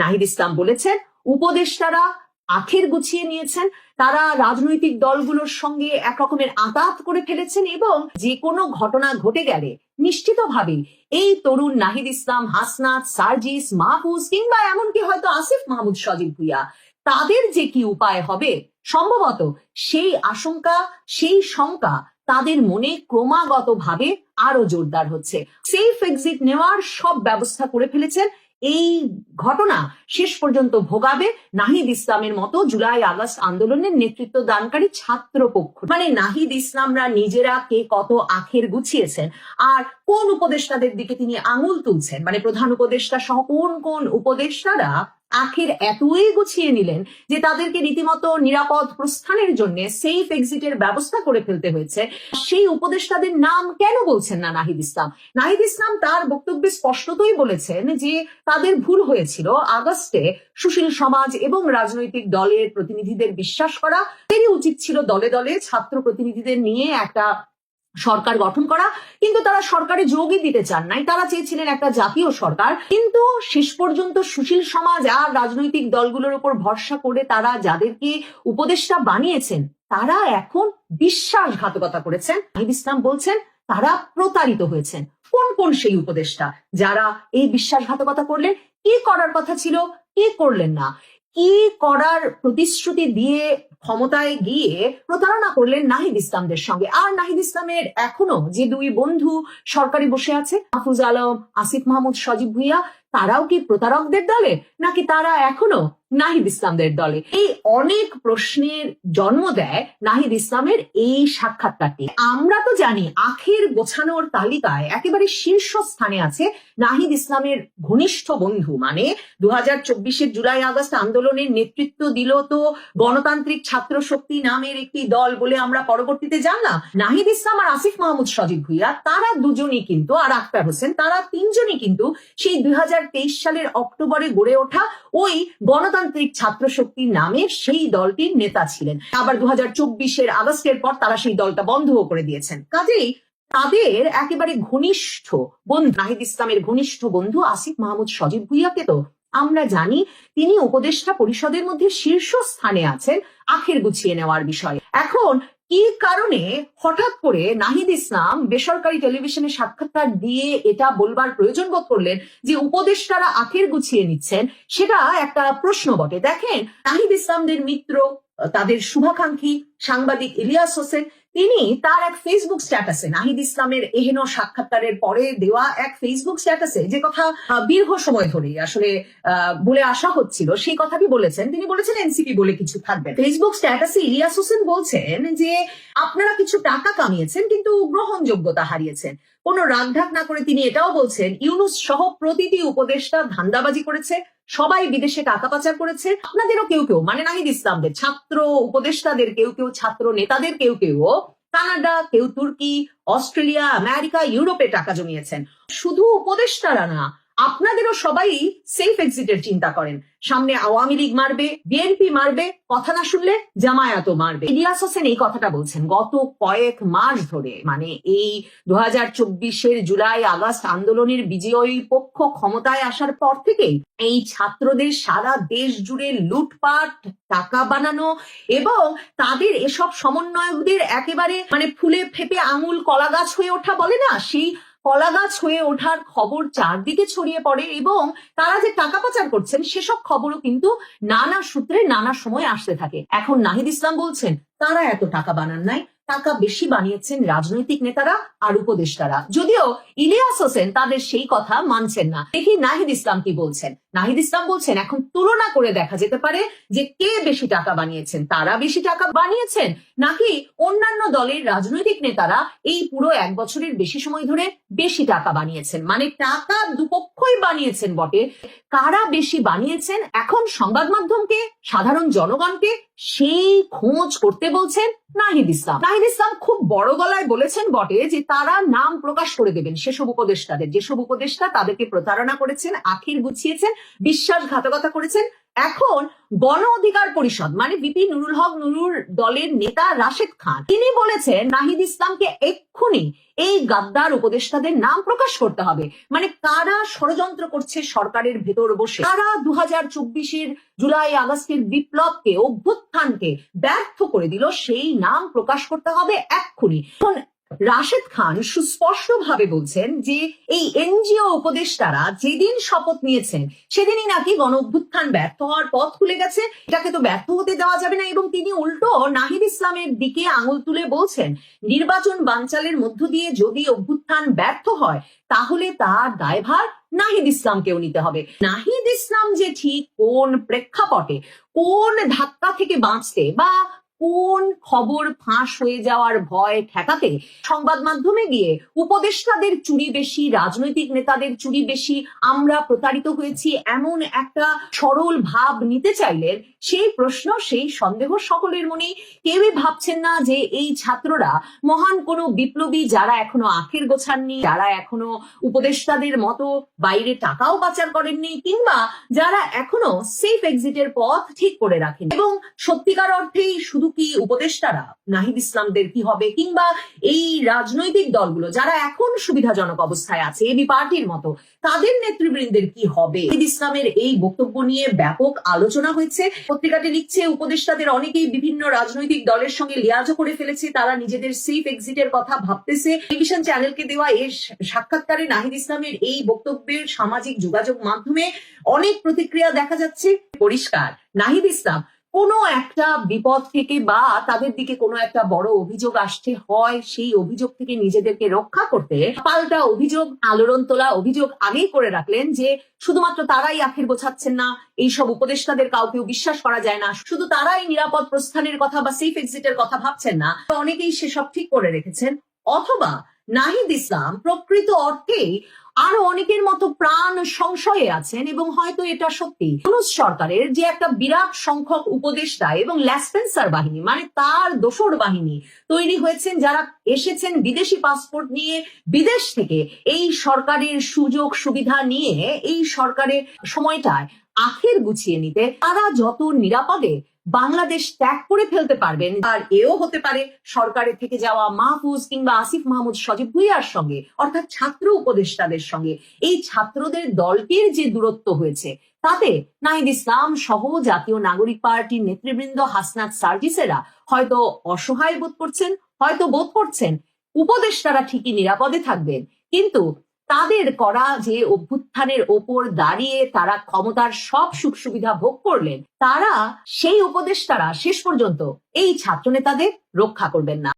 নাহিদ ইসলাম বলেছেন, উপদেষ্টারা আখের গুছিয়ে নিয়েছেন, তারা রাজনৈতিক দলগুলোর সঙ্গে এক রকমের আতাত করে ফেলেছেন এবং যে কোনো ঘটনা ঘটে গেলে নিশ্চিতভাবে এই তরুণ নাহিদ ইসলাম, হাসনাত, সার্জিস, মাহফুজ কিংবা এমনকি হয়তো আসিফ মাহমুদ, সজীব ভুইয়া, তাদের যে কি উপায় হবে? সম্ভবত সেই আশঙ্কা, সেই শঙ্কা তাদের মনে ক্রমাগতভাবে আরও জোরদার হচ্ছে। সেফ এক্সিট নেওয়ার সব ব্যবস্থা করে ফেলেছেন এই ঘটনা শেষ পর্যন্ত ভোগাবে নাহিদ ইসলামের মতো জুলাই আগস্ট আন্দোলনের নেতৃত্ব দানকারী ছাত্র পক্ষ মানে নাহিদ ইসলামরা নিজেরা কে কত আখের গুছিয়েছেন আর কোন উপদেষ্টাদের দিকে তিনি আঙুল তুলছেন? মানে প্রধান উপদেষ্টা সহ কোন কোন উপদেষ্টারা আখের এতই গুছিয়ে নিলেন যে তাদেরকে রীতিমতো নিরাপদ প্রস্থানের জন্য সেফ এক্সিটের ব্যবস্থা করে ফেলতে হয়েছে। সেই উপদেষ্টাদের নাম কেন বলছেন না নাহিদ ইসলাম? নাহিদ ইসলাম তার বক্তব্যে স্পষ্টতই বলেছেন যে তাদের ভুল হয়েছিল। আগস্টে সুশীল সমাজ এবং রাজনৈতিক দলের প্রতিনিধিদের বিশ্বাস করা উচিত ছিল দলে দলে ছাত্র প্রতিনিধিদের নিয়ে একটা সরকার গঠন করা, কিন্তু তারা সরকারে যোগই দিতে চান নাই। তারা চেয়েছিলেন একটা জাতীয় সরকার। কিন্তু শেষ পর্যন্ত সুশীল সমাজ আর রাজনৈতিক দলগুলোর উপর ভরসা করে তারা যাদেরকে উপদেষ্টা বানিয়েছেন, তারা এখন বিশ্বাসঘাতকতা করেছেন। নাহিদ ইসলাম বলছেন, তারা প্রতারিত হয়েছেন। কোন কোন সেই উপদেষ্টা যারা এই বিশ্বাসঘাতকতা করলেন? কি করার কথা ছিল? কি করলেন না? কি করার প্রতিশ্রুতি দিয়ে ক্ষমতায় গিয়ে প্রতারণা করলেন নাহিদ ইসলামদের সঙ্গে। আর নাহিদ ইসলামের এখনও যে দুই বন্ধু সরকারি বসে আছে, মাহফুজ আলম, আসিফ মাহমুদ, সজীব ভুইয়া, তারাও কি প্রতারকদের দলে? নাকি তারা এখনও নাহিদ ইসলামদের দলে? এই অনেক প্রশ্নের জন্ম দেয় নাহিদ ইসলামের এই সাক্ষাৎকারটি। আমরা তো জানি, আখের গোছানোর তালিকায় একেবারে শীর্ষস্থানে আছে নাহিদ ইসলামের ঘনিষ্ঠ বন্ধু। মানে দু হাজার জুলাই আগস্ট আন্দোলনের নেতৃত্ব দিল তো গণতান্ত্রিক ছাত্র শক্তি নামের একটি দল বলে আমরা পরবর্তীতে জানলাম। নাহিদ ইসলাম আর আসিফ মাহমুদ সজিব ভুইয়া, তারা দুজনই কিন্তু, আর আক্তার হোসেন, তারা তিনজনই কিন্তু সেই দুই সালের অক্টোবরে গড়ে ওঠা ওই গণতান্ত্রিক ছাত্র শক্তি নামে সেই দলটির নেতা ছিলেন। আবার দু হাজার চব্বিশের আগস্টের পর তারা সেই দলটা বন্ধও করে দিয়েছেন। কাজেই তাদের একেবারে ঘনিষ্ঠ বন্ধু, নাহিদ ইসলামের ঘনিষ্ঠ বন্ধু আসিফ মাহমুদ সজিব ভুইয়াকে তো আমরা জানি তিনি উপদেষ্টা পরিষদের মধ্যে শীর্ষ স্থানে আছেন আখের গুছিয়ে নেওয়ার বিষয়ে। এখন, কি কারণে হঠাৎ করে নাহিদ ইসলাম বেসরকারি টেলিভিশনে সাক্ষাৎকার দিয়ে এটা বলবার প্রয়োজন বোধ করলেন যে উপদেষ্টারা আখের গুছিয়ে নিচ্ছেন? সেটা একটা প্রশ্ন বটে। দেখেন, নাহিদ ইসলামদের মিত্র তাদের শুভাকাঙ্ক্ষী সাংবাদিক ইলিয়াস হোসেন, তিনি তার এক ফেসবুক স্ট্যাটাসে নাহিদ ইসলামের এহেন সাক্ষাৎকারের পরে দেওয়া এক ফেসবুক স্ট্যাটাসে যে কথা দীর্ঘ সময় ধরেই আসলে বলে আসা হচ্ছিল, সেই কথাটি বলেছেন। তিনি বলেছেন এনসিপি বলে কিছু থাকবে। ফেসবুক স্ট্যাটাসে ইলিয়াস হোসেন বলছেন যে, আপনারা কিছু টাকা কামিয়েছেন, কিন্তু গ্রহণযোগ্যতা হারিয়েছেন। কোনো রাগঢাক না করে তিনি এটাও বলছেন, ইউনুস সহ প্রতিটি উপদেষ্টা ধান্দাবাজি করেছে সবাই বিদেশে টাকা পাচার করেছে। আপনাদেরও কেউ কেউ মানে নাহিদ ইসলামদের, ছাত্র উপদেষ্টাদের কেউ কেউ, ছাত্র নেতাদের কেউ কেউ, কানাডা, কেউ তুর্কি, অস্ট্রেলিয়া, আমেরিকা, ইউরোপে টাকা জমিয়েছেন। শুধু উপদেষ্টারা না আপনাদেরও সবাই সেফ এক্সিটের চিন্তা করেন। সামনে আওয়ামী লীগ মারবে, বিএনপি মারবে, কথা না শুনলে জামায়াতও মারবে। ইলিয়াস হোসেন এই কথাটা বলছেন, গত কয়েক মাস ধরে মানে এই দু হাজার চব্বিশের জুলাই আগস্ট আন্দোলনের বিজয়ী পক্ষ ক্ষমতায় আসার পর থেকেই এই ছাত্রদের সারা দেশ জুড়ে লুটপাট, টাকা বানানো এবং তাদের এসব সমন্বয়কদের একেবারে মানে ফুলে ফেপে আঙুল কলা গাছ হয়ে ওঠা বলে না, সেই কলা গাছ হয়ে ওঠার খবর চারদিকে ছড়িয়ে পড়ে এবং তারা যে টাকা পাচার করছেন, সেসব খবরও কিন্তু নানা সূত্রে নানা সময় আসতে থাকে। এখন নাহিদ ইসলাম বলছেন, তারা এত টাকা বানান নাই, টাকা বেশি বানিয়েছেন রাজনৈতিক নেতারা আর উপদেষ্টারা। যদিও ইলিয়াস হোসেন তাদের সেই কথা মানছেন না। দেখি নাহিদ ইসলাম কি বলছেন। নাহিদ ইসলাম বলছেন, এখন তুলনা করে দেখা যেতে পারে যে কে বেশি টাকা বানিয়েছেন, তারা বেশি টাকা বানিয়েছেন, নাকি অন্যান্য দলের রাজনৈতিক নেতারা এই পুরো এক বছরের বেশি সময় ধরে বেশি টাকা বানিয়েছেন? মানে টাকা দুপক্ষই বানিয়েছেন বটে। কারা বেশি বানিয়েছেন? এখন সংবাদ মাধ্যমকে, সাধারণ জনগণকে সেই খোঁজ করতে বলছেন নাহিদ ইসলাম। নাহিদ ইসলাম খুব বড় গলায় বলেছেন বটে যে তারা নাম প্রকাশ করে দেবেন। সেসব উপদেষ্টাদের। যেসব উপদেষ্টা তাদেরকে প্রতারণা করেছেন, আখির গুছিয়েছেন বিশ্বাসঘাতকতা করেছেন। এখন গণ অধিকার পরিষদ মানে বিপি নুরুল হক নুরুর দলের নেতা রাশেদ খান, তিনি বলেছেন নাহিদ ইসলামকে এক্ষুনি এই গাদ্দার উপদেষ্টাদের নাম প্রকাশ করতে হবে। মানে কারা ষড়যন্ত্র করছে সরকারের ভেতর বসে? কারা দু হাজার চব্বিশের জুলাই আগস্টের বিপ্লবকে, অভ্যুত্থানকে ব্যর্থ করে দিল, সেই নাম প্রকাশ করতে হবে এক্ষুনি। রাশেদ খান সুস্পষ্টভাবে বলছেন যে এই এনজিও উপদেষ্টারা যেদিন শপথ নিয়েছেন, সেদিনই নাকি গণ অভ্যুত্থান ব্যর্থ হওয়ার পথ খুলে গেছে। এটাকে তো ব্যর্থ হতে দেওয়া যাবে না এবং তিনি উল্টো নাহিদ ইসলামের দিকে আঙুল তুলে বলছেন, নির্বাচন বানচালের মধ্য দিয়ে যদি অভ্যুত্থান ব্যর্থ হয়, তাহলে তার দায়ভার নাহিদ ইসলামকেও নিতে হবে। নাহিদ ইসলাম যে ঠিক কোন প্রেক্ষাপটে কোন ধাক্কা থেকে বাঁচতে বা কোন খবর ফাঁস হয়ে যাওয়ার ভয় ঠেকাতে সংবাদ মাধ্যমে গিয়ে উপদেষ্টাদের চুরি বেশি, রাজনৈতিক নেতাদের চুরি বেশি, আমরা প্রতারিত হয়েছি এমন একটা সরল ভাব নিতে চাইলেন সেই প্রশ্ন, সেই সন্দেহ সকলের মনেই। কেউই ভাবছেন না যে এই ছাত্ররা মহান কোনো বিপ্লবী যারা এখনও আখের গোছাননি, যারা এখনও উপদেষ্টাদের মতো বাইরে টাকাও পাচার করেননি, কিংবা যারা এখনও সেফ এক্সিটের পথ ঠিক করে রাখেন এবং সত্যিকার অর্থেই শুধু কি উপদেষ্টারা? নাহিদ ইসলামদের কি হবে? কিংবা এই রাজনৈতিক দলগুলো যারা এখন সুবিধাজনক অবস্থায় আছে, এবি পার্টির মতো, তাদের নেতৃবৃন্দের কি হবে? নাহিদ ইসলামের এই বক্তব্য নিয়ে ব্যাপক আলোচনা হয়েছে। পত্রিকাটি লিখছে, উপদেষ্টাদের অনেকেই বিভিন্ন রাজনৈতিক দলের সঙ্গে লিয়াজও করে ফেলেছে, তারা নিজেদের সেফ এক্সিটের কথা ভাবতেছে। টেলিভিশন চ্যানেলকে দেওয়া এর সাক্ষাৎকারে নাহিদ ইসলামের এই বক্তব্যের সামাজিক যোগাযোগ মাধ্যমে অনেক প্রতিক্রিয়া দেখা যাচ্ছে। পরিষ্কার, নাহিদ ইসলাম কোনো একটা বিপদ থেকে বা তাদের দিকে কোনো একটা বড় অভিযোগ আসছে হয়, সেই অভিযোগ থেকে নিজেদেরকে রক্ষা করতে পাল্টা অভিযোগ, আলোড়ন তোলা অভিযোগ আগেই করে রাখলেন যে শুধুমাত্র তারাই আখের গোছাচ্ছেন না, এইসব উপদেষ্টাদের কাউকেও বিশ্বাস করা যায় না, শুধু তারাই নিরাপদ প্রস্থানের কথা বা সেফ এক্সিটের কথা ভাবছেন না। অনেকেই সেসব ঠিক করে রেখেছেন, অথবা নাহিদ ইসলাম প্রকৃত অর্থেই আরও অনেকের মতো প্রাণ সংশয়ে আছেন এবং হয়তো এটা সত্যি। সরকারের যে একটা বিরাট সংখ্যক উপদেষ্টা এবং ল্যাসপেন্সার বাহিনী মানে তার দোসর বাহিনী তৈরি হয়েছেন, যারা এসেছেন বিদেশি পাসপোর্ট নিয়ে বিদেশ থেকে, এই সরকারের সুযোগ সুবিধা নিয়ে, এই সরকারের সময়টায় আখের গুছিয়ে নিতে, তারা যত নিরাপদে বাংলাদেশ ত্যাগ করে ফেলতে পারবেন। আর এও হতে পারে সরকারের থেকে যাওয়া মাহফুজ কিংবা আসিফ মাহমুদ, সজীব ভুইয়ার সঙ্গে, অর্থাৎ ছাত্র উপদেষ্টাদের সঙ্গে। এই ছাত্রদের দলটির যে দূরত্ব হয়েছে, তাতে নাহিদ ইসলাম সহ জাতীয় নাগরিক পার্টির নেতৃবৃন্দ হাসনাত সার্জিসেরা হয়তো অসহায় বোধ করছেন, হয়তো বোধ করছেন, উপদেষ্টারা ঠিকই নিরাপদে থাকবেন। কিন্তু তাদের করা যে অভ্যুত্থানের ওপর দাঁড়িয়ে তারা ক্ষমতার সব সুখ সুবিধা ভোগ করলেন, তারা সেই উপদেষ্টারা শেষ পর্যন্ত এই ছাত্রনেতাদের রক্ষা করবেন না।